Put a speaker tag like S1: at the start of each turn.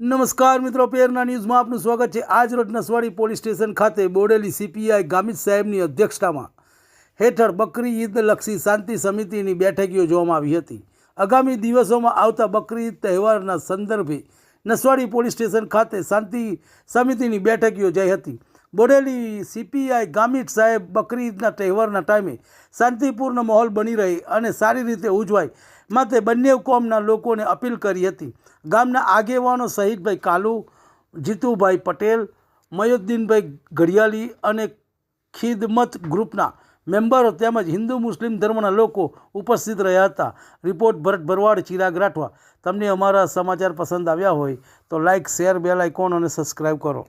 S1: નમસ્કાર મિત્રો, પેરના ન્યૂઝમાં આપનું સ્વાગત છે. આજ રોજ નસવાડી પોલીસ સ્ટેશન ખાતે બોડેલી સીપીઆઈ ગામિત સાહેબની અધ્યક્ષતામાં હેઠળ બકરી ઈદ લક્ષી શાંતિ સમિતિની બેઠક યોજવામાં આવી હતી. આગામી દિવસોમાં આવતા બકરી ઈદ તહેવારના સંદર્ભે નસવાડી પોલીસ સ્ટેશન ખાતે શાંતિ સમિતિની બેઠક યોજાઈ હતી. બોડેલી સીપીઆઈ ગામિત સાહેબ બકરી ઈદના તહેવારના ટાઈમે શાંતિપૂર્ણ માહોલ બની રહે અને સારી રીતે ઉજવાય. માટે બંને કોમના લોકોને અપીલ કરી હતી. ગામના આગેવાનો શહીદભાઈ કાલુ, જીતુભાઈ પટેલ, મયુદ્દીનભાઈ ઘડિયાળી અને ખિદમત ગ્રુપના મેમ્બરો તેમજ હિન્દુ મુસ્લિમ ધર્મના લોકો ઉપસ્થિત રહ્યા હતા. રિપોર્ટ ભરત ભરવાડ, ચિરાગ રાઠવા. તમને અમારા સમાચાર પસંદ આવ્યા હોય તો લાઇક શેર, બેલ આઇકોન અને સબસ્ક્રાઈબ કરો.